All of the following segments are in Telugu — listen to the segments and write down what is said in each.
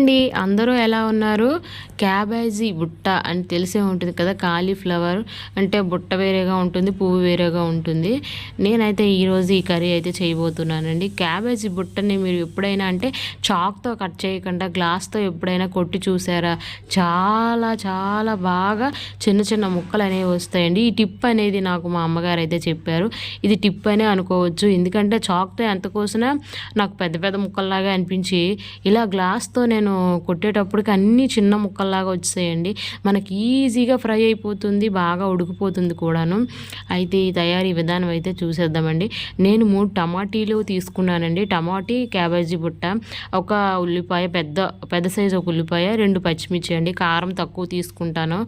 అండి. అందరూ ఎలా ఉన్నారు? క్యాబేజీ బుట్ట అని తెలిసే ఉంటుంది కదా కాలీఫ్లవర్. అంటే బుట్ట వేరేగా ఉంటుంది పువ్వు వేరేగా ఉంటుంది. నేనైతే ఈరోజు ఈ కర్రీ అయితే చేయబోతున్నానండి. క్యాబేజీ బుట్టని మీరు ఎప్పుడైనా అంటే చాక్తో కట్ చేయకుండా గ్లాస్తో ఎప్పుడైనా కొట్టి చూసారా? చాలా చాలా బాగా చిన్న చిన్న ముక్కలు అనేవి వస్తాయండి. ఈ టిప్ అనేది నాకు మా అమ్మగారు అయితే చెప్పారు. ఇది టిప్ అనే అనుకోవచ్చు. ఎందుకంటే చాక్తో ఎంత కోసినా నాకు పెద్ద పెద్ద ముక్కల్లాగా అనిపించి ఇలా గ్లాస్తో నేను నేను కొట్టేటప్పటికి అన్నీ చిన్న ముక్కల్లాగా వచ్చేయండి. మనకి ఈజీగా ఫ్రై అయిపోతుంది బాగా ఉడికిపోతుంది కూడాను. అయితే ఈ తయారీ విధానం అయితే చూసేద్దామండి. నేను మూడు టమాటీలు తీసుకున్నానండి. టమాటీ క్యాబేజీ బుట్ట ఒక ఉల్లిపాయ పెద్ద పెద్ద సైజు ఒక ఉల్లిపాయ రెండు పచ్చిమిర్చి అండి. కారం తక్కువ తీసుకుంటాను.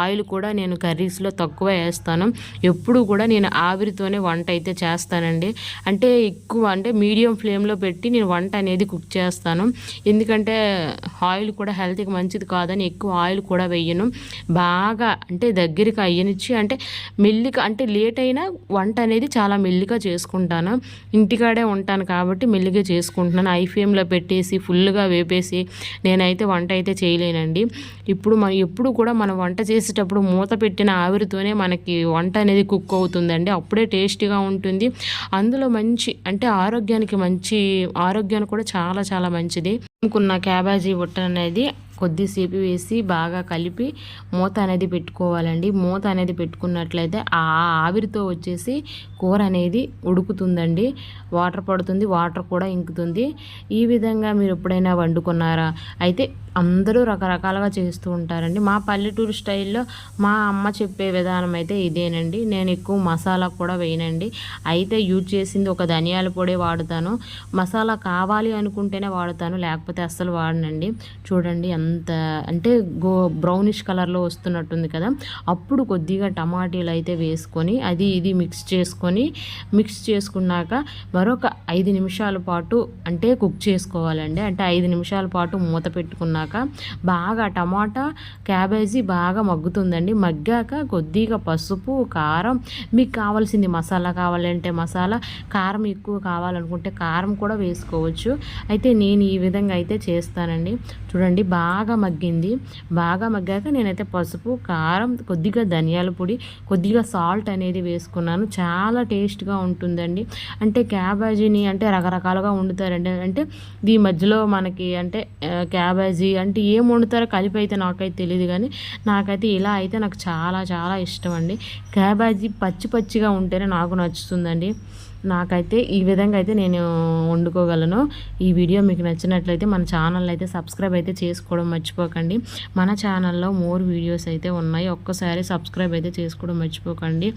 ఆయిల్ కూడా నేను కర్రీస్లో తక్కువ వేస్తాను. ఎప్పుడు కూడా నేను ఆవిరితోనే వంట అయితే చేస్తానండి. అంటే ఎక్కువ అంటే మీడియం ఫ్లేమ్లో పెట్టి నేను వంట అనేది కుక్ చేస్తాను. ఎందుకంటే ఆయిల్ కూడా హెల్త్కి మంచిది కాదని ఎక్కువ ఆయిల్ కూడా వేయను. బాగా అంటే దగ్గరికి అయ్యనిచ్చి అంటే మెల్లిగా అంటే లేట్ అయినా వంట అనేది చాలా మెల్లిగా చేసుకుంటాను. ఇంటికాడే ఉంటాను కాబట్టి మెల్లిగా చేసుకుంటున్నాను. ఐ ఫ్లేమ్లో పెట్టేసి ఫుల్గా వేపేసి నేనైతే వంట అయితే చేయలేనండి. ఇప్పుడు మన ఎప్పుడు కూడా మనం వంట చేసేటప్పుడు మూత పెట్టిన ఆవిరితోనే మనకి వంట అనేది కుక్ అవుతుందండి. అప్పుడే టేస్టీగా ఉంటుంది. అందులో మంచి అంటే ఆరోగ్యానికి మంచి ఆరోగ్యానికి కూడా చాలా చాలా మంచిది. అనుకున్న క్యాబేజీ బుట్ట అనేది కొద్దిసేపు వేసి బాగా కలిపి మూత అనేది పెట్టుకోవాలండి. మూత అనేది పెట్టుకున్నట్లయితే ఆ ఆవిరితో వచ్చేసి కూర అనేది ఉడుకుతుందండి. వాటర్ పడుతుంది వాటర్ కూడా ఇంకుతుంది. ఈ విధంగా మీరు ఎప్పుడైనా వండుకున్నారా? అయితే అందరూ రకరకాలుగా చేస్తూ ఉంటారండి. మా పల్లెటూరు స్టైల్లో మా అమ్మ చెప్పే విధానం అయితే ఇదేనండి. నేను ఎక్కువ మసాలా కూడా వేయనండి. అయితే యూజ్ చేసింది ఒక ధనియాల పొడి వాడుతాను. మసాలా కావాలి అనుకుంటేనే వాడుతాను లేకపోతే అస్సలు వాడనండి. చూడండి అంత అంటే గో బ్రౌనిష్ కలర్లో వస్తున్నట్టుంది కదా. అప్పుడు కొద్దిగా టమాటీలు అయితే వేసుకొని అది ఇది మిక్స్ చేసుకొని మిక్స్ చేసుకున్నాక మరొక ఐదు నిమిషాల పాటు అంటే కుక్ చేసుకోవాలండి. అంటే ఐదు నిమిషాల పాటు మూత పెట్టుకున్నాక బాగా టమాటా క్యాబేజీ బాగా మగ్గుతుందండి. మగ్గాక కొద్దిగా పసుపు కారం మీకు కావాల్సింది మసాలా కావాలంటే మసాలా కారం ఎక్కువ కావాలనుకుంటే కారం కూడా వేసుకోవచ్చు. అయితే నేను ఈ విధంగా అయితే చేస్తానండి. చూడండి బాగా బాగా మగ్గింది. బాగా మగ్గాక నేనైతే పసుపు కారం కొద్దిగా ధనియాల పొడి కొద్దిగా సాల్ట్ అనేది వేసుకున్నాను. చాలా టేస్ట్గా ఉంటుందండి. అంటే క్యాబేజీని అంటే రకరకాలుగా వండుతారండి. అంటే ఈ మధ్యలో మనకి అంటే క్యాబేజీ అంటే ఏం వండుతారో కలిపి అయితే నాకైతే తెలియదు కానీ నాకైతే ఇలా అయితే నాకు చాలా చాలా ఇష్టం అండి. క్యాబేజీ పచ్చి పచ్చిగా ఉంటేనే నాకు నచ్చుతుందండి. నాకైతే ఈ విధంగా అయితే నేను వండుకోగలను. ఈ వీడియో మీకు నచ్చినట్లయితే మన ఛానల్ అయితే సబ్స్క్రైబ్ అయితే చేసుకోవడం మర్చిపోకండి. మన ఛానల్లో మోర్ వీడియోస్ అయితే ఉన్నాయి. ఒక్కసారి సబ్స్క్రైబ్ అయితే చేసుకోవడం మర్చిపోకండి.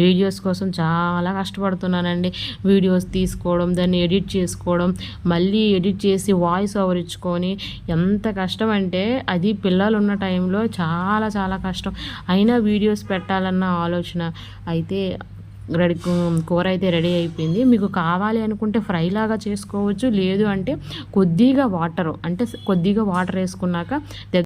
వీడియోస్ కోసం చాలా కష్టపడుతున్నానండి. వీడియోస్ తీసుకోవడం దాన్ని ఎడిట్ చేసుకోవడం మళ్ళీ ఎడిట్ చేసి వాయిస్ ఓవర్ ఇచ్చుకొని ఎంత కష్టం అంటే అది పిల్లలు ఉన్న టైంలో చాలా చాలా కష్టం. అయినా వీడియోస్ పెట్టాలన్న ఆలోచన. అయితే రెడీ కూర అయితే రెడీ అయిపోయింది. మీకు కావాలి అనుకుంటే ఫ్రై లాగా చేసుకోవచ్చు. లేదు అంటే కొద్దిగా వాటర్ అంటే కొద్దిగా వాటర్ వేసుకున్నాక